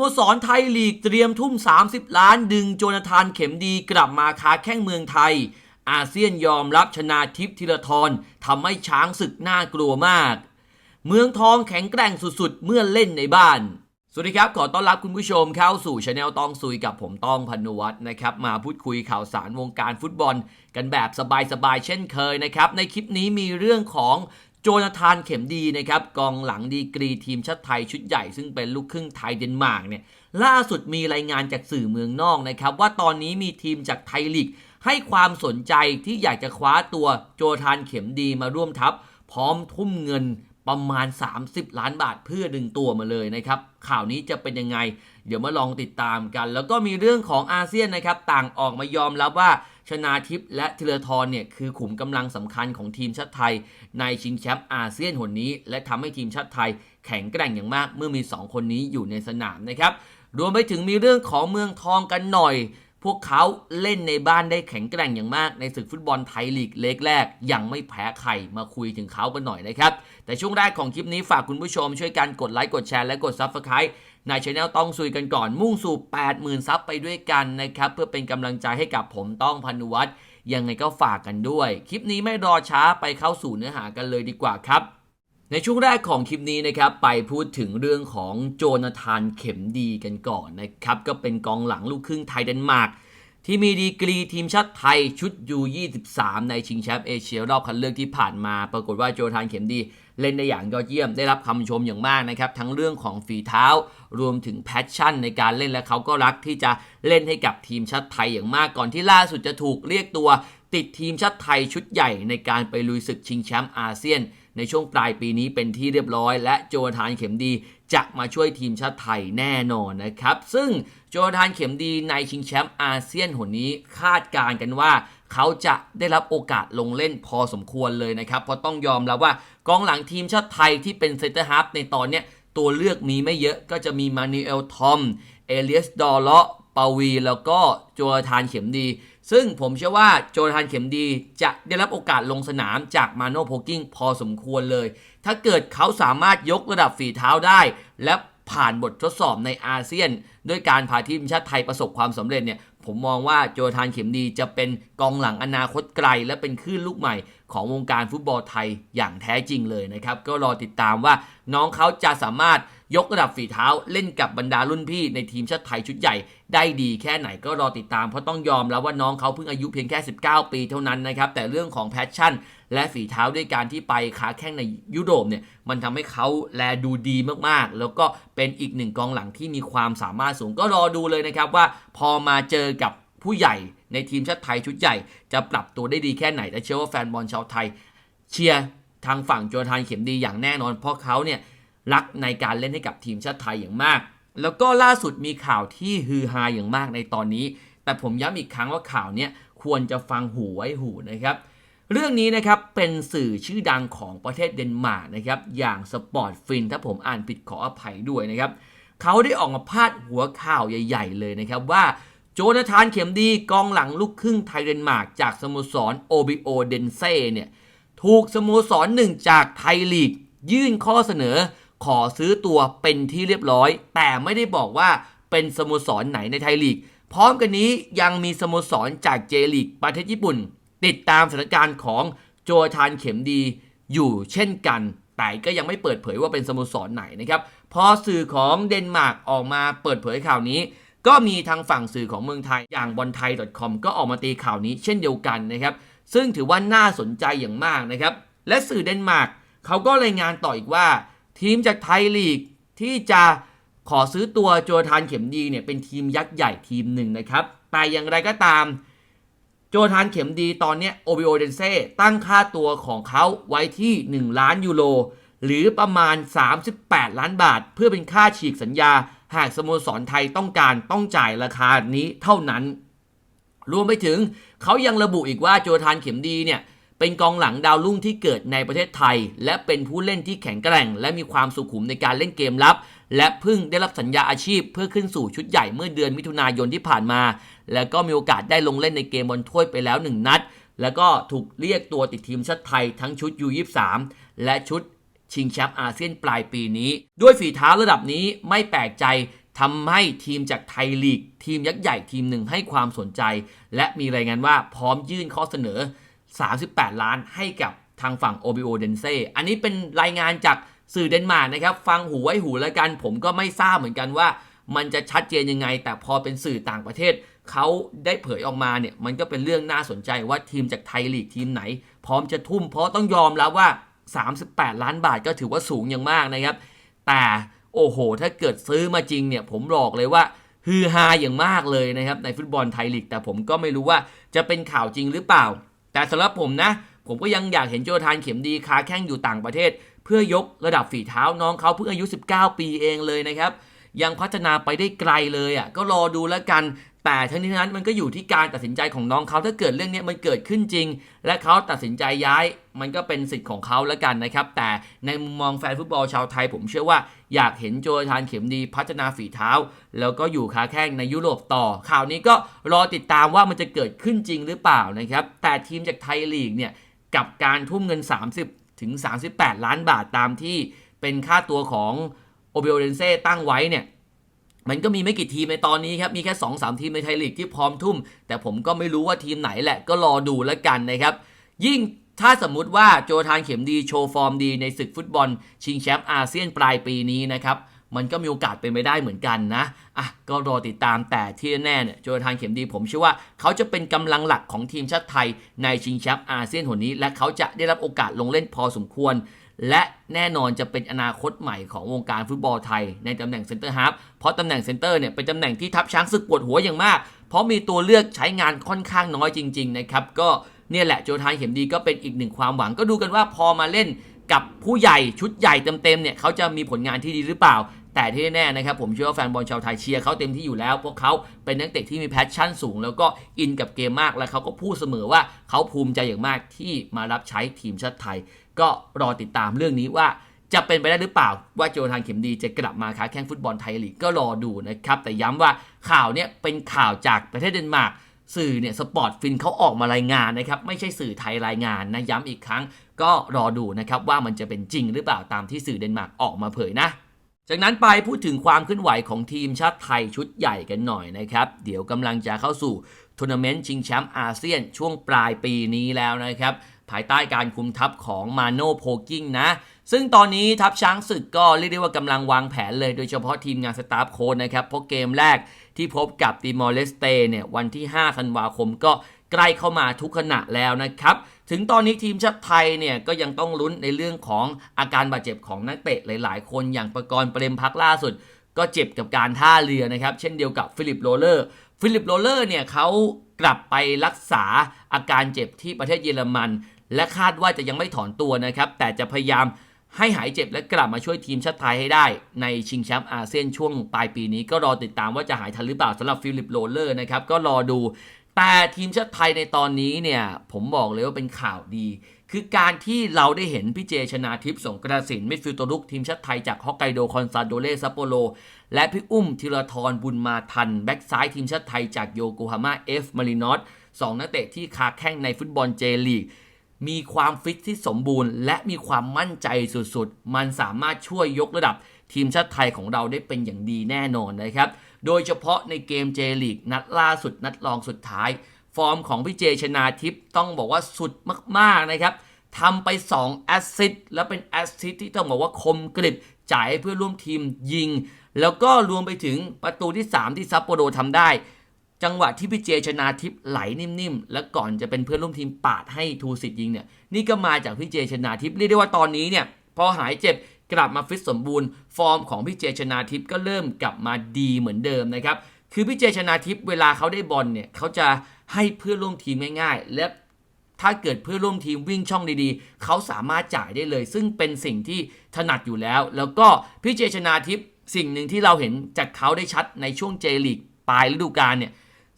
โมสรไทยลีกเตรียมทุ่ม 30 ล้านดึงโจนาธานเข็มดีกลับมาค้าแข้งเมืองไทย อาเซียนยอมรับชนาทิพย์ธีรทรทำให้ช้างศึกน่ากลัวมาก เมืองทองแข็งแกร่งสุดๆ เมื่อเล่นในบ้าน สวัสดีครับ ขอต้อนรับคุณผู้ชมเข้าสู่ช anel ตองซุยกับผมต้องพนุวัฒน์นะครับ มาพูดคุยข่าวสารวงการฟุตบอล กันแบบสบายๆเช่นเคยนะครับ ในคลิปนี้มีเรื่องของ โจนาธานเข็มดีนะครับกองหลังดีกรีทีมชาติไทยชุดใหญ่ ซึ่งเป็นลูกครึ่งไทยเดนมาร์กเนี่ยล่าสุดมีรายงานจากสื่อเมืองนอกนะครับว่าตอนนี้มีทีมจากไทยลีกให้ความสนใจที่อยากจะคว้าตัวโจทานเข็มดีมาร่วมทัพ พร้อมทุ่มเงินประมาณ 30 ล้านบาทเพื่อดึงตัวมาเลยนะครับ ข่าวนี้จะเป็นยังไง เดี๋ยวมาลองติดตามกัน แล้วก็มีเรื่องของอาเซียนนะครับ ต่างออกมายอมรับว่า ชนาทิพย์และธีรทรเนี่ยคือขุมกำลังสำคัญของทีมชาติไทย ในชิงแชมป์อาเซียนหนนี้ และทำให้ทีมชาติไทยแข็งแกร่งอย่างมากเมื่อมี 2 คนนี้อยู่ในสนามนะครับรวมไปถึงมีเรื่องของเมืองทองกันหน่อย พวกเขาเล่นในบ้านได้แข็งแกร่งอย่างมากในศึกฟุตบอลไทยลีกเล็กแรก ยังไม่แพ้ใครมาคุยถึงเขากันหน่อยนะครับ แต่ช่วงแรกของคลิปนี้ฝากคุณผู้ชมช่วยกันกดไลค์กดแชร์และกด Subscribe ในช anel ต้องซุยกันก่อนมุ่งสู่ 80,000 ซับไปด้วยกันนะครับ เพื่อเป็นกำลังใจให้กับผมต้องพานุวัฒน์ยังไงก็ฝากกันด้วย คลิปนี้ไม่รอช้าไปเข้าสู่เนื้อหากันเลยดีกว่าครับ ในช่วงแรกของคลิปนี้นะครับไปพูดถึงเรื่องของโจนาธานเข็มดีกันก่อนนะครับ ก็เป็นกองหลังลูกครึ่งไทยเดนมาร์กที่มีดีกรีทีมชาติไทยชุด U23 ในชิงแชมป์เอเชียรอบคัดเลือกที่ผ่านมา ปรากฏว่าโจนาธานเข็มดีเล่นได้อย่างยอดเยี่ยมได้รับคำชมอย่างมากนะครับทั้งเรื่องของฝีเท้า รวมถึงแพชชั่นในการเล่นและเขาก็รักที่จะเล่นให้กับทีมชาติไทยอย่างมากก่อนที่ล่าสุดจะถูกเรียกตัว ติดทีมชาติไทยชุดใหญ่ในการไปลุยศึกชิงแชมป์อาเซียน ในช่วงปลายปีนี้เป็นที่เรียบร้อย และโจนานเข็มดีจะมาช่วยทีมชาติไทยแน่นอนนะครับ ซึ่งโจนานเข็มดีในชิงแชมป์อาเซียนหนนี้คาดการกันว่า เขาจะได้รับโอกาสลงเล่นพอสมควรเลยนะครับ เพราะต้องยอมรับว่ากองหลังทีมชาติไทยที่เป็นเซนเตอร์ฮาร์ฟในตอนเนี้ยตัวเลือกมีไม่เยอะก็จะมีมานูเอลทอม เอเลียสดอลเลาะ ปาวีแล้วก็โจนาธานเข็มดี ซึ่งผมเชื่อว่าโจนาธานเข็มดี จะได้รับโอกาสลงสนามจากมาโนโพกิ้งพอสมควรเลย ถ้าเกิดเขาสามารถยกระดับฝีเท้าได้ และผ่านบททดสอบในอาเซียน ด้วยการพาทีมชาติไทยประสบความสำเร็จเนี่ยผมมองว่าโจนาธานเข็มดีจะเป็นกองหลังอนาคตไกล และเป็นคลื่นลูกใหม่ของวงการฟุตบอลไทยอย่างแท้จริงเลยนะครับ ก็รอติดตามว่าน้องเขาจะสามารถ ยกระดับฝีเท้าเล่นกับบรรดารุ่นพี่ในทีมชาติไทยชุดใหญ่ ได้ดีแค่ไหนก็รอติดตามเพราะต้องยอมแล้วว่าน้องเขาเพิ่งอายุเพียงแค่ 19 ปีเท่านั้นนะครับ แต่เรื่องของแพชชั่น และฝีเท้าด้วยการที่ไปขาแข้งในยุโรปเนี่ยมันทำให้เขาแลดูดีมากๆ แล้วก็เป็นอีกหนึ่งกองหลังที่มีความสามารถสูงก็รอดูเลยนะครับว่าพอมาเจอกับผู้ใหญ่ในทีมชาติไทยชุดใหญ่ จะปรับตัวได้ดีแค่ไหนแต่เชื่อว่าแฟนบอลชาวไทย เชียร์ทางฝั่งโจนาธานเข็มดีอย่างแน่นอนเพราะเขาเนี่ย รักในการเล่นให้กับทีมชาติไทยอย่างมาก แล้วก็ล่าสุดมีข่าวที่ฮือฮาอย่างมากในตอนนี้ แต่ผมย้ำอีกครั้งว่าข่าวเนี้ยควรจะฟังหูไว้หูนะครับ เรื่องนี้นะครับเป็นสื่อชื่อดังของประเทศเดนมาร์กนะครับอย่างสปอร์ตฟินถ้าผมอ่านผิดขออภัยด้วยนะครับเขาได้ออกมาพาดหัวข่าวใหญ่ ๆ เลยนะครับว่าโจนาธานเข็มดีกองหลังลูกครึ่งไทยเดนมาร์กจากสโมสรโอบิโอเดนเซ่เนี่ยถูกสโมสรหนึ่งจากไทยลีก ยื่นข้อเสนอ ขอซื้อตัวเป็นที่เรียบร้อย แต่ไม่ได้บอกว่าเป็นสโมสรไหนในไทยลีก พร้อมกันนี้ยังมีสโมสรจากเจลีกประเทศญี่ปุ่น ติดตามสถานการณ์ของโจทานเข็มดีอยู่เช่นกัน แต่ก็ยังไม่เปิดเผยว่าเป็นสโมสรไหนนะครับ พอสื่อของเดนมาร์กออกมาเปิดเผยข่าวนี้ก็มีทางฝั่งสื่อของเมืองไทยอย่างบอลไทย .com ก็ออกมาตีข่าวนี้เช่นเดียวกันนะครับ ซึ่งถือว่าน่าสนใจอย่างมากนะครับ และสื่อเดนมาร์กเขาก็รายงานต่ออีกว่า ทีมจากไทยลีกที่จะขอซื้อตัวโจทานเข็มดีเนี่ยเป็นทีมยักษ์ใหญ่ทีมหนึ่งนะครับ แต่อย่างไรก็ตาม โจทานเข็มดีตอนนี้โอบิโอเดนเซ่ตั้งค่าตัวของเขาไว้ที่ 1 ล้านยูโรหรือประมาณ 38 ล้านบาท เพื่อเป็นค่าฉีกสัญญา หากสโมสรไทยต้องการต้องจ่ายราคานี้เท่านั้น รวมไปถึงเขายังระบุอีกว่าโจทานเข็มดีเนี่ย เป็นกองหลังดาวรุ่งที่เกิดในประเทศไทย และเป็นผู้เล่นที่แข็งแกร่ง และมีความสุขุมในการเล่นเกมรับ และเพิ่งได้รับสัญญาอาชีพเพื่อขึ้นสู่ชุดใหญ่เมื่อเดือนมิถุนายนที่ผ่านมา แล้วก็มีโอกาสได้ลงเล่นในเกมบอลถ้วยไปแล้ว 1 นัด แล้วก็ถูกเรียกตัวติดทีมชาติไทยทั้งชุด U23 และชุดชิงแชมป์อาเซียนปลายปีนี้ ด้วยฝีเท้าระดับนี้ไม่แปลกใจทำให้ทีมจากไทยลีก ทีมยักษ์ใหญ่ทีมหนึ่งให้ความสนใจ และมีรายงานว่าพร้อมยื่นข้อเสนอ 38 ล้านให้กับทางฝั่ง OBO d e n s e อันนี้เป็นรายงานจากสื่อเดนมาร์กนะครับ ฟังหูไว้หูแล้วกัน ผมก็ไม่ทราบเหมือนกันว่า มันจะชัดเจนยังไง แต่พอเป็นสื่อต่างประเทศ เขาได้เผยออกมาเนี่ย มันก็เป็นเรื่องน่าสนใจว่าทีมจากไทยลีกทีมไหน พร้อมจะทุ่มเพราะต้องยอมแล้วว่า 38 ล้านบาทก็ถือว่าสูงอย่างมากนะครับ แต่โอ้โห ถ้าเกิดซื้อมาจริงเนี่ย ผมบอกเลยว่าฮือฮาอย่างมากเลยนะครับในฟุตบอลไทยลีก แต่ผมก็ไม่รู้ว่าจะเป็นข่าวจริงหรือเปล่า แต่สำหรับผมนะ ผมก็ยังอยากเห็นโจทานเข็มดีคาแข้งอยู่ต่างประเทศ เพื่อยกระดับฝีเท้าน้องเขาเพิ่งอายุ 19 ปีเองเลยนะครับ ยังพัฒนาไปได้ไกลเลยอะก็รอดูแล้วกัน แต่ทั้งนี้ทั้งนั้นมันก็อยู่ที่การตัดสินใจของน้องเขาถ้าเกิดเรื่องนี้มันเกิดขึ้นจริง และเขาตัดสินใจย้าย มันก็เป็นสิทธิ์ของเขาแล้วกันนะครับ แต่ในมุมมองแฟนฟุตบอลชาวไทย ผมเชื่อว่าอยากเห็นโจทานเข็มดีพัฒนาฝีเท้า แล้วก็อยู่ค้าแข้งในยุโรปต่อข่าวนี้ก็รอติดตามว่ามันจะเกิดขึ้นจริงหรือเปล่านะครับ แต่ทีมจากไทยลีกเนี่ยกับการทุ่มเงิน 30 ถึง 38 ล้านบาทตามที่เป็นค่าตัวของ โอเบโอเดนเซ่ตั้งไว้เนี่ยมันก็มีไม่กี่ทีมในตอนนี้ครับ มีแค่ 2 3 ทีมในไทยลีกที่พร้อมทุ่ม แต่ผมก็ไม่รู้ว่าทีมไหนแหละก็รอดูแล้วกันนะครับ ยิ่งถ้าสมมุติว่าโจทานเข็มดีโชว์ฟอร์มดีในศึกฟุตบอล ชิงแชมป์อาเซียนปลายปีนี้นะครับ มันก็มีโอกาสเป็นไปได้เหมือนกันนะ อะ ก็รอติดตามแต่ที่แน่เนี่ยโจทานเข็มดีผมเชื่อว่า เขาจะเป็นกำลังหลักของทีมชาติไทยในชิงแชมป์อาเซียนหนนี้ และเขาจะได้รับโอกาสลงเล่นพอสมควร และแน่นอนจะเป็นอนาคตใหม่ของวงการฟุตบอลไทย ในตำแหน่งเซนเตอร์ฮาร์ฟเพราะตำแหน่งเซนเตอร์เนี่ยเป็นตำแหน่งที่ทับช้างศึกปวดหัวอย่างมาก เพราะมีตัวเลือกใช้งานค่อนข้างน้อยจริง ๆ นะครับ ก็เนี่ยแหละโจทานเข็มดีก็เป็นอีกหนึ่งความหวังก็ดูกันว่าพอมาเล่นกับผู้ใหญ่ชุดใหญ่เต็มๆเนี่ยเขาจะมีผลงานที่ดีหรือเปล่า แต่ที่แน่นะครับผมเชื่อว่าแฟนบอลชาวไทยเชียร์เขาเต็มที่อยู่แล้วเพราะเขาเป็นนักเตะที่มีแพชชั่นสูง แล้วก็อินกับเกมมากและเขาก็พูดเสมอว่าเขาภูมิใจอย่างมากที่มารับใช้ทีมชาติไทย ก็รอติดตามเรื่องนี้ว่าจะเป็นไปได้หรือเปล่าว่าโจทานเข็มดีจะกลับมาค้าแข่งฟุตบอลไทยลีกก็รอดูนะครับ แต่ย้ำว่าข่าวเนี้ยเป็นข่าวจากประเทศเดนมาร์กสื่อเนี่ยสปอร์ตฟินเขาออกมารายงานนะครับไม่ใช่สื่อไทยรายงานนะย้ำอีกครั้ง ก็รอดูนะครับว่ามันจะเป็นจริงหรือเปล่าตามที่สื่อเดนมาร์กออกมาเผยนะจากนั้นไปพูดถึงความเคลื่อนไหวของทีมชาติไทยชุดใหญ่กันหน่อยนะครับ เดี๋ยวกำลังจะเข้าสู่ทัวร์นาเมนต์ชิงแชมป์อาเซียนช่วงปลายปีนี้แล้วนะครับ ภายใต้การคุมทัพของมาโนโพกิ้งนะ ซึ่งตอนนี้ทัพช้างศึกก็เรียกได้ว่ากำลังวางแผนเลยโดยเฉพาะทีมงานสตาฟโค้ชนะครับ เพราะเกมแรกที่พบกับติมอร์เลสเตเนี่ยวันที่5ธันวาคมก็ใกล้เข้ามาทุกขณะแล้วนะครับ ถึงตอนนี้ทีมชาติไทยเนี่ยก็ยังต้องลุ้นในเรื่องของอาการบาดเจ็บของนักเตะหลาย ๆ คนอย่างประกรณ์เปรมพักล่าสุด ก็เจ็บกับการท่าเรือนะครับ เช่นเดียวกับฟิลิปโรเลอร์ฟิลิปโรเลอร์เนี่ยเขากลับไปรักษาอาการเจ็บที่ประเทศเยอรมัน และคาดว่าจะยังไม่ถอนตัวนะครับ แต่จะพยายามให้หายเจ็บและกลับมาช่วยทีมชาติไทยให้ได้ ในชิงแชมป์อาเซียนช่วงปลายปีนี้ก็รอติดตามว่าจะหายทันหรือเปล่าสำหรับฟิลิปโรเลอร์นะครับก็รอดู แต่ทีมชาติไทยในตอนนี้เนี่ยผมบอกเลยว่าเป็นข่าวดี คือการที่เราได้เห็นพี่เจชนาทิพย์สงกระสินมิดฟิลด์ตัวลุกทีมชาติไทยจากฮอกไกโดคอนซาโดเลซัปโปโรและพี่อุ้มธีรทรบุญมาทัน แบ็กซ้ายทีมชาติไทยจากโยโกฮาม่าเอฟมารินอสสองนักเตะที่คาแข้งในฟุตบอลเจลีก มีความฟิตที่สมบูรณ์ และมีความมั่นใจสุดๆ มันสามารถช่วยยกระดับทีมชาติไทยของเราได้เป็นอย่างดีแน่นอนนะครับ โดยเฉพาะในเกมเจลีกนัดล่าสุดนัดรองสุดท้าย ฟอร์มของพี่เจชนาทิพย์ต้องบอกว่าสุดมากๆนะครับทำไป2แอสซิสต์และเป็นแอสซิสต์ที่ต้องบอกว่าคมกริบจ่ายให้เพื่อร่วมทีมยิง แล้วก็รวมไปถึงประตูที่ 3 ที่ซัปโปโรทำได้ จังหวะที่พี่เจชนาทิพย์ไหลนิ่มๆ และก่อนจะเป็นเพื่อนร่วมทีมปาดให้ทูสิทธิ์ยิงเนี่ย นี่ก็มาจากพี่เจชนาทิพย์เรียกได้ว่าตอนนี้เนี่ย พอหายเจ็บกลับมาฟิตสมบูรณ์ ฟอร์มของพี่เจชนาทิพย์ก็เริ่มกลับมาดีเหมือนเดิมนะครับ คือพี่เจชนาทิพย์เวลาเขาได้บอลเนี่ยเขาจะให้เพื่อนร่วมทีมง่ายๆ และถ้าเกิดเพื่อนร่วมทีมวิ่งช่องดีๆ เขาสามารถจ่ายได้เลย ซึ่งเป็นสิ่งที่ถนัดอยู่แล้ว แล้วก็พี่เจชนาทิพย์สิ่งหนึ่งที่เราเห็นจากเขาได้ชัดในช่วงเจลีกปลายฤดูกาลเนี่ย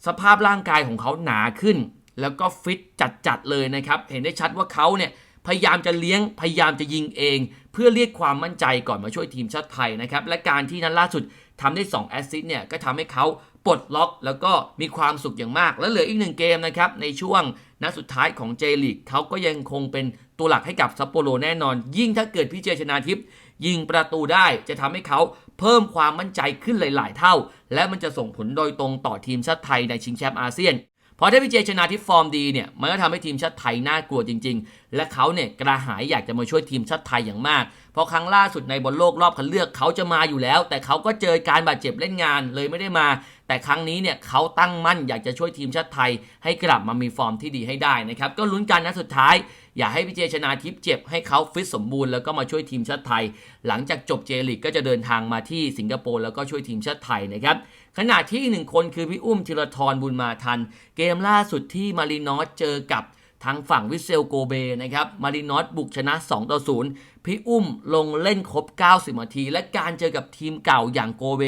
สภาพร่างกายของเขาหนาขึ้น แล้วก็ฟิตจัดๆเลยนะครับ เห็นได้ชัดว่าเขาเนี่ยพยายามจะเลี้ยงพยายามจะยิงเอง เพื่อเรียกความมั่นใจก่อนมาช่วยทีมชาติไทยนะครับและการที่นั้นล่าสุดทำได้2แอสซิสต์เนี่ยก็ทำให้เขาปลดล็อกแล้วก็มีความสุขอย่างมาก และเหลืออีกหนึ่งเกมนะครับในช่วงนัดสุดท้ายของเจลีกเขาก็ยังคงเป็นตัวหลักให้กับซัปโปโรแน่นอน ยิ่งถ้าเกิดพี่เจชนาทิพย์ยิงประตูได้จะทำให้เขา เพิ่มความมั่นใจขึ้นหลาย ๆ เท่า และมันจะส่งผลโดยตรงต่อทีมชาติไทยในชิงแชมป์อาเซียนเพราะถ้าพี่เจชนะทิพฟอร์มดีเนี่ยมันก็ทำให้ทีมชาติไทยน่ากลัวจริง ๆ และเขาเนี่ยกระหายอยากจะมาช่วยทีมชาติไทยอย่างมาก เพราะครั้งล่าสุดในบอลโลกรอบคัดเลือกเขาจะมาอยู่แล้ว แต่เขาก็เจอการบาดเจ็บเล่นงานเลยไม่ได้มา แต่ครั้งนี้เนี่ยเขาตั้งมั่นอยากจะช่วยทีมชาติไทย ให้กลับมามีฟอร์มที่ดีให้ได้นะครับก็ลุ้นกันนะสุดท้าย อย่าให้พี่เจชนาทิพย์เจ็บให้เขาฟิตสมบูรณ์แล้วก็มาช่วยทีมชาติไทย หลังจากจบเจลีกก็จะเดินทางมาที่สิงคโปร์แล้วก็ช่วยทีมชาติไทยนะครับขณะที่อีกหนึ่งคนคือพี่อุ้มธีรทรบุญมาทัน เกมล่าสุดที่มารินอสเจอกับทางฝั่งวิเซลโกเบนะครับ มารินอสบุกชนะ 2 ต่อ 0 พี่อุ้มลงเล่นครบ 90 นาที และการเจอกับทีมเก่าอย่างโกเบ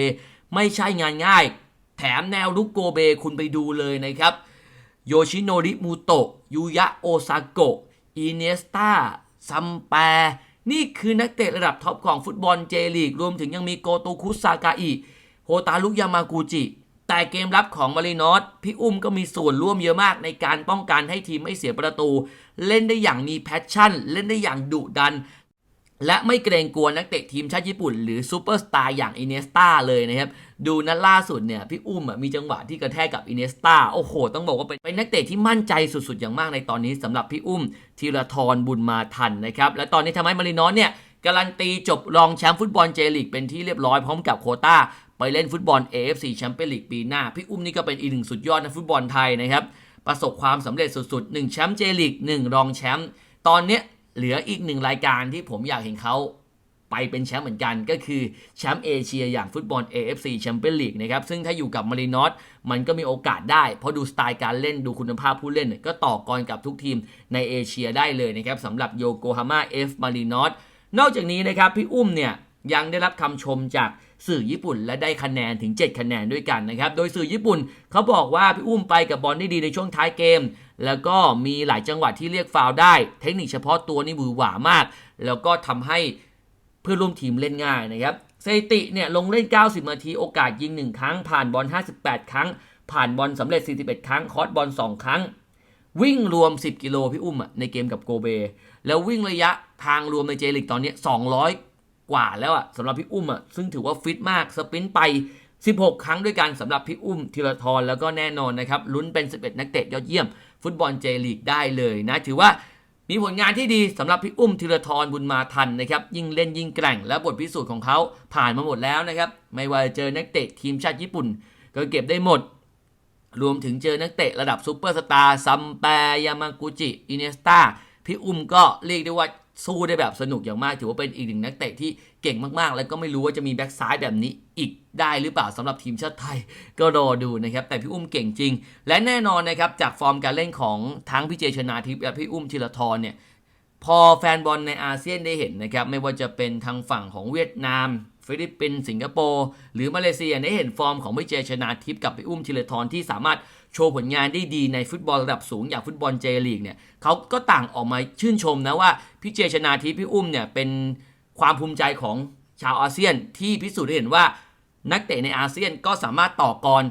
ไม่ใช่งานง่าย ถมแนวลุกโกเบคุณไปดูเลยนะครับโยชิโนริมูโตะยูยะโอซาโกะอิเนสตาซัมแปนี่คือนักเตะระดับท็อปของฟุตบอลเจลีก รวมถึงยังมีโกโตคุซากาอิโฮตารุยามากุจิ แต่เกมรับของมารินอสพี่อุ้มก็มีส่วนร่วมเยอะมากในการป้องกันให้ทีมไม่เสียประตู เล่นได้อย่างมีแพชชั่น เล่นได้อย่างดุดัน และไม่เกรงกลัวนักเตะทีมชาติญี่ปุ่น หรือซูเปอร์สตาร์อย่างอินเนสตาเลยนะครับ ดูนัดล่าสุดเนี่ยพี่อุ้มมีจังหวะที่กระแทกกับอินเนสตาโอ้โห ต้องบอกว่าเป็นนักเตะที่มั่นใจสุดๆ อย่างมากในตอนนี้สำหรับพี่อุ้มธีรทรบุญมาทันนะครับ และตอนนี้ทำให้มารินอสเนี่ยการันตีจบรองแชมป์ฟุตบอลเจลีกเป็นที่เรียบร้อยพร้อมกับโคต้า ไปเล่นฟุตบอล AFC แชมเปี้ยนลีกปีหน้า พี่อุ้มนี่ก็เป็นอีกหนึ่งสุดยอดนักฟุตบอลไทยนะครับประสบความสำเร็จสุดๆ1แชมป์เจลีก1รองแชมป์ตอนเนี้ย เหลืออีกหนึ่งรายการที่ผมอยากเห็นเขาไปเป็นแชมป์เหมือนกันก็คือแชมป์เอเชียอย่างฟุตบอล AFC แชมเปี้ยนลีกนะครับ ซึ่งถ้าอยู่กับมารินอสมันก็มีโอกาสได้ เพราะดูสไตล์การเล่นดูคุณภาพผู้เล่น ก็ต่อกรกับทุกทีมในเอเชียได้เลยนะครับสำหรับโยโกฮาม่าเอฟมารินอสนอกจากนี้นะครับ พี่อุ้มเนี่ยยังได้รับคำชมจากสื่อญี่ปุ่นและได้คะแนนถึง 7 คะแนนด้วยกันนะครับ โดยสื่อญี่ปุ่นเขาบอกว่าพี่อุ้มไปกับบอลได้ดีในช่วงท้ายเกม แล้วก็มีหลายจังหวะที่เรียกฟาวได้ เทคนิคเฉพาะตัวนี่หวือหวามาก แล้วก็ทำให้เพื่อนร่วมทีมเล่นง่ายนะครับสถิติเนี่ยลงเล่น 90 นาที โอกาสยิง 1 ครั้ง ผ่านบอล 58 ครั้ง ผ่านบอลสำเร็จ 41 ครั้ง คอร์สบอล 2 ครั้ง วิ่งรวม 10 กิโลพี่อุ้มอะในเกมกับโกเบ แล้ววิ่งระยะทางรวมในเจลิกตอนนี้ 200 กว่าแล้วอะสำหรับพี่อุ้มอะซึ่งถือว่าฟิตมาก สปินไป 16 ครั้งด้วยกันสำหรับพี่อุ้มธีรทรแล้วก็แน่นอนนะครับลุ้นเป็น 11 นักเตะยอดเยี่ยม ฟุตบอลเจลีกได้เลยนะ ถือว่ามีผลงานที่ดีสำหรับพี่อุ้มธีรทรบุญมาทันนะครับ ยิ่งเล่นยิ่งแกร่งและบทพิสูจน์ของเขาผ่านมาหมดแล้วนะครับ ไม่ว่าจะเจอนักเตะทีมชาติญี่ปุ่น ก็เก็บได้หมด รวมถึงเจอนักเตะระดับซูเปอร์สตาร์ซัมแปยามากุจิ อินเนสตาพี่อุ้มก็เรียกได้ว่า สู้ได้แบบสนุกอย่างมาก ถือว่าเป็นอีกหนึ่งนักเตะที่เก่งมากๆ แล้วก็ไม่รู้ว่าจะมีแบ็กซ้ายแบบนี้อีกได้หรือเปล่าสำหรับทีมชาติไทย ก็รอดูนะครับ แต่พี่อุ้มเก่งจริง และแน่นอนนะครับ จากฟอร์มการเล่นของทั้งพี่เจชนาทิพย์และพี่อุ้มธีรทรเนี่ยพอแฟนบอลในอาเซียนได้เห็นนะครับไม่ว่าจะเป็นทางฝั่งของเวียดนาม ฟิลิปปินส์สิงคโปร์หรือมาเลเซียได้เห็นฟอร์มของพี่เจชนาทิพย์กับพี่อุ้มธีรทรที่สามารถโชว์ผลงานได้ดีในฟุตบอลระดับสูงอย่างฟุตบอลเจลีกเนี่ยเขาก็ต่างออกมาชื่นชมนะว่าพี่เจชนาทิพย์พี่อุ้มเนี่ยเป็นความภูมิใจของชาวอาเซียนที่พิสูจน์ได้เห็นว่า นักเตะในอาเซียนก็สามารถต่อกร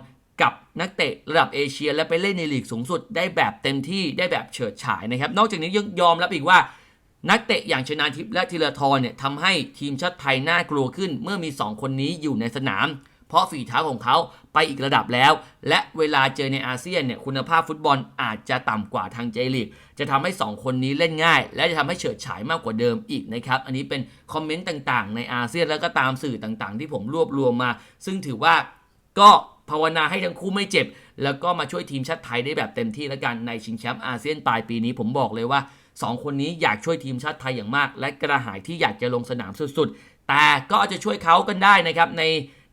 กับนักเตะระดับเอเชีย และไปเล่นในลีกสูงสุดได้แบบเต็มที่ได้แบบเฉิดฉายนะครับ นอกจากนี้ยังยอมรับอีกว่า นักเตะอย่างชนาทิพย์และธีรทรเนี่ยทำให้ทีมชาติไทยน่ากลัวขึ้น เมื่อมี 2 คนนี้อยู่ในสนาม เพราะฝีเท้าของเขาไปอีกระดับแล้ว และเวลาเจอในอาเซียนเนี่ยคุณภาพฟุตบอลอาจจะต่ำกว่าทางเจลีก จะทำให้ 2 คนนี้เล่นง่าย และจะทำให้เฉิดฉายมากกว่าเดิมอีกนะครับ อันนี้เป็นคอมเมนต์ต่างๆ ในอาเซียนแล้วก็ตามสื่อต่างๆ ที่ผมรวบรวมมา ซึ่งถือว่าก็ภาวนาให้ทั้งคู่ไม่เจ็บ แล้วก็มาช่วยทีมชาติไทยได้แบบเต็มที่แล้วกันในชิงแชมป์อาเซียนปลายปีนี้ผมบอกเลยว่า สองคนนี้อยากช่วยทีมชาติไทยอย่างมาก และกระหายที่อยากจะลงสนามสุดๆ แต่ก็อาจจะช่วยเขากันได้นะครับ ใน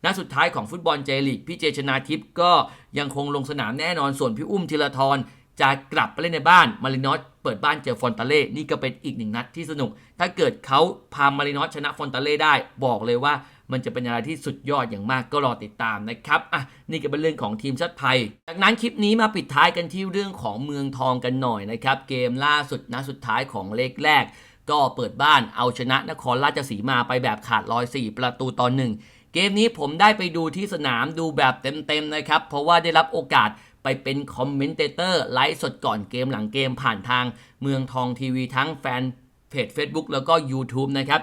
นัดสุดท้ายของฟุตบอลเจลีกพี่เจชนาทิพย์ก็ยังคงลงสนามแน่นอนส่วนพี่อุ้มธีรทรจะกลับไปเล่นในบ้านมารินอสเปิดบ้านเจอฟอนตาเล่นี่ก็เป็นอีกหนึ่งนัดที่สนุก ถ้าเกิดเขาพามารินอสชนะฟอนตาเล่ได้บอกเลยว่า มันจะเป็นอะไรที่สุดยอดอย่างมากก็รอติดตามนะครับอะนี่ก็เป็นเรื่องของทีมชาติไทย จากนั้นคลิปนี้มาปิดท้ายกันที่เรื่องของเมืองทองกันหน่อยนะครับ เกมล่าสุดนัดสุดท้ายของเลขแรก ก็เปิดบ้านเอาชนะนครราชสีมาไปแบบขาดลอย 4 ประตูต่อหนึ่งเกมนี้ผมได้ไปดูที่สนามดูแบบเต็มๆนะครับ เพราะว่าได้รับโอกาสไปเป็นคอมเมนเตอร์ไลฟ์สดก่อนเกมหลังเกมผ่านทางเมืองทองทีวีทั้งแฟนเพจ Facebook แล้วก็ YouTube นะครับ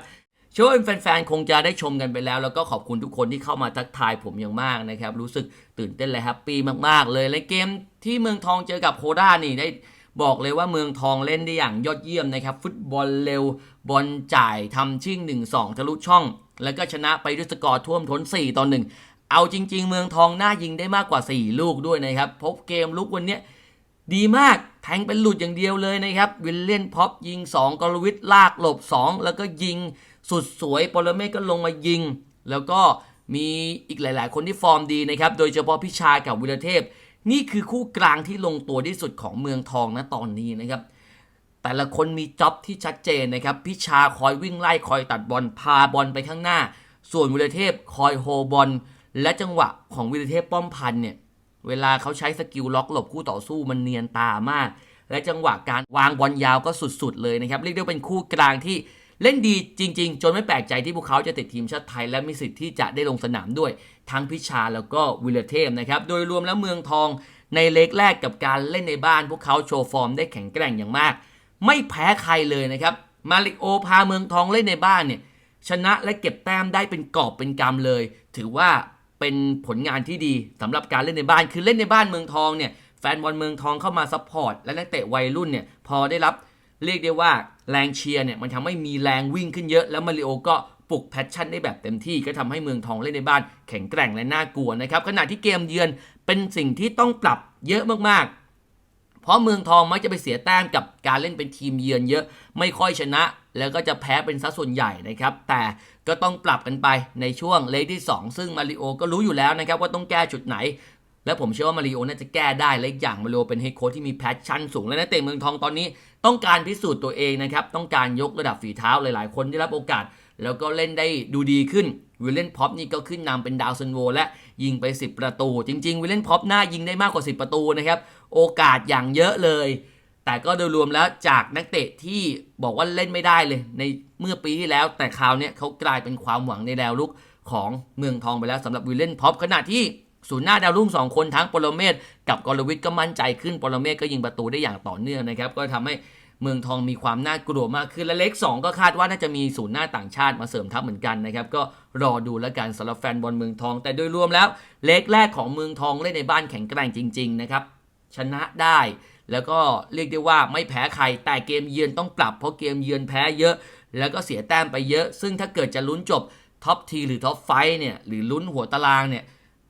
ชื่อว่าแฟนๆ คงจะได้ชมกันไปแล้ว แล้วก็ขอบคุณทุกคนที่เข้ามาทักทายผมอย่างมากนะครับ รู้สึกตื่นเต้นและแฮปปี้มากๆ เลย และเกมที่เมืองทองเจอกับโคราชนี่ได้บอกเลยว่าเมืองทองเล่นได้อย่างยอดเยี่ยมนะครับ ฟุตบอลเร็ว บอลจ่ายทำชิ่ง 1-2 ทะลุช่อง แล้วก็ชนะไปด้วยสกอร์ท่วมท้น 4 ต่อ 1 เอาจริง ๆ เมืองทองน่ายิงได้มากกว่า 4 ลูกด้วยนะครับ พบเกมลุกวันนี้ดีมาก แทงเป็นหลุดอย่างเดียวเลยนะครับ วิลเลียนพ็อปยิง 2 กรวิทลากหลบ 2 แล้วก็ยิง สุดสวยปรเมศก็ลงมายิง แล้วก็มีอีกหลาย ๆ คนที่ฟอร์มดีนะครับ โดยเฉพาะพิชากับวิรเทพ นี่คือคู่กลางที่ลงตัวที่สุดของเมืองทองนะตอนนี้นะครับ แต่ละคนมีจ็อบที่ชัดเจนนะครับ พิชาคอยวิ่งไล่คอยตัดบอลพาบอลไปข้างหน้า ส่วนวิรเทพคอยโฮบอล และจังหวะของวิรเทพป้อมพันเนี่ยเวลาเขาใช้สกิลล็อกหลบคู่ต่อสู้มันเนียนตามาก และจังหวะการวางบอลยาวก็สุด ๆ เลยนะครับ เรียกได้ว่าเป็นคู่กลางที่ เล่นดีจริง ๆ จนไม่แปลกใจที่พวกเขาจะติดทีมชาติไทย และมีสิทธิ์ที่จะได้ลงสนามด้วย ทั้งพิชาแล้วก็วิลเทพนะครับ โดยรวมแล้วเมืองทองในเล็กแรกกับการเล่นในบ้าน พวกเขาโชว์ฟอร์มได้แข็งแกร่งอย่างมาก ไม่แพ้ใครเลยนะครับ มาริโอพาเมืองทองเล่นในบ้านเนี่ยชนะและเก็บแต้มได้เป็นกอบเป็นกำเลย ถือว่าเป็นผลงานที่ดีสำหรับการเล่นในบ้าน คือเล่นในบ้านเมืองทองเนี่ยแฟนบอลเมืองทองเข้ามาซัพพอร์ตและนักเตะวัยรุ่นเนี่ยพอได้รับ เรียกได้ว่าแรงเชียร์เนี่ยมันทำให้มีแรงวิ่งขึ้นเยอะ แล้วมาริโอก็ปลุกแพชชั่นได้แบบเต็มที่ก็ทำให้เมืองทองเล่นในบ้านแข็งแกร่งและน่ากลัวนะครับขณะที่เกมเยือนเป็นสิ่งที่ต้องปรับเยอะมากๆ เพราะเมืองทองมักจะไปเสียแต้มกับการเล่นเป็นทีมเยือนเยอะไม่ค่อยชนะ แล้วก็จะแพ้เป็นสัดส่วนใหญ่นะครับ แต่ก็ต้องปรับกันไปในช่วงเลกที่ 2 ซึ่งมาริโอก็รู้อยู่แล้วนะครับว่าต้องแก้จุดไหน และผมเชื่อว่ามาริโอน่าจะแก้ได้และอีกอย่างมาริโอเป็นเฮดโค้ชที่มีแพชชั่นสูงและนักเตะเมืองทองตอนนี้ ต้องการพิสูจน์ตัวเองนะครับต้องการยกระดับฝีเท้าหลาย ๆ คนได้รับโอกาส แล้วก็เล่นได้ดูดีขึ้นวิลเลนพ็อปนี่ก็ขึ้นนำเป็นดาวซันโว และยิงไป 10 ประตู จริง ๆ วิลเลนพ็อปหน่ายิงได้มากกว่า 10 ประตูนะครับโอกาสอย่างเยอะเลย แต่ก็โดยรวมแล้วจากนักเตะที่บอกว่าเล่นไม่ได้เลย ในเมื่อปีที่แล้ว แต่คราวนี้เขากลายเป็นความหวังในแนวลุกของเมืองทองไปแล้วสำหรับวิลเลนพ็อปขณะที่ ศูนย์หน้าดาวรุ่งสองคนทั้งปรเมศกับกรวิทย์ก็มั่นใจขึ้นปรเมศก็ยิงประตูได้อย่างต่อเนื่องนะครับ ก็ทำให้เมืองทองมีความน่ากลัวมากขึ้น และเล็ก 2 ก็คาดว่าน่าจะมีศูนย์หน้าต่างชาติมาเสริมทัพเหมือนกันนะครับ ก็รอดูแล้วกันสำหรับแฟนบอลเมืองทอง แต่โดยรวมแล้วเล็กแรกของเมืองทองเล่นในบ้านแข็งแกร่งจริง ๆ นะครับ ชนะได้แล้วก็เรียกได้ว่าไม่แพ้ใครแต่เกมเยือนต้องปรับ เพราะเกมเยือนแพ้เยอะ แล้วก็เสียแต้มไปเยอะ ซึ่งถ้าเกิดจะลุ้นจบท็อปทีหรือท็อปไฟเนี่ยหรือลุ้นหัวตารางเนี่ย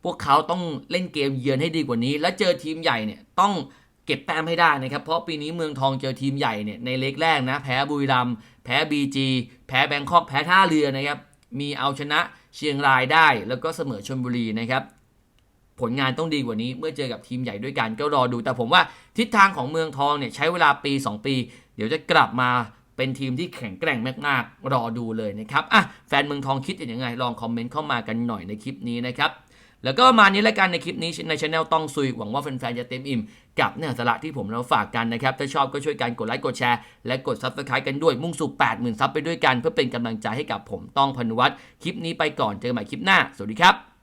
วกเขาต้องเล่นเกมเยือนให้ดีกว่านี้ แล้วเจอทีมใหญ่เนี่ยต้องเก็บแต้มให้ได้นะครับ เพราะปีนี้เมืองทองเจอทีมใหญ่เนี่ยในเล็กแรกนะ แพ้บุรีรัมย์แพ้บีจีแพ้แบงคอกแพ้ท่าเรือนะครับ มีเอาชนะเชียงรายได้ แล้วก็เสมอชลบุรีนะครับ ผลงานต้องดีกว่านี้เมื่อเจอกับทีมใหญ่ด้วยกันก็รอดู แต่ผมว่าทิศทางของเมืองทองเนี่ยใช้เวลาปี 2 ปี เดี๋ยวจะกลับมาเป็นทีมที่แข็งแกร่งมากๆรอดูเลยนะครับอะแฟนเมืองทองคิดอยังไงลองคอมเมนต์เข้ามากันหน่อยในคลิปนี้นะครับ แล้วก็มานี้แล้วกันในคลิปนี้ในช anel ต้องซุยหวังว่าแฟนๆจะเต็มอิ่มกับเนื้อสาระที่ผมเราฝากกันนะครับ ถ้าชอบก็ช่วยกันกดไลค์กดแชร์และกด subscribe กันด้วยมุ่งสู่ 80,000 ซับไปด้วยกัน เพื่อเป็นกำลังใจให้กับผมต้องพนุวัตรคลิปนี้ไปก่อนเจอกันใหม่คลิปหน้า สวัสดีครับ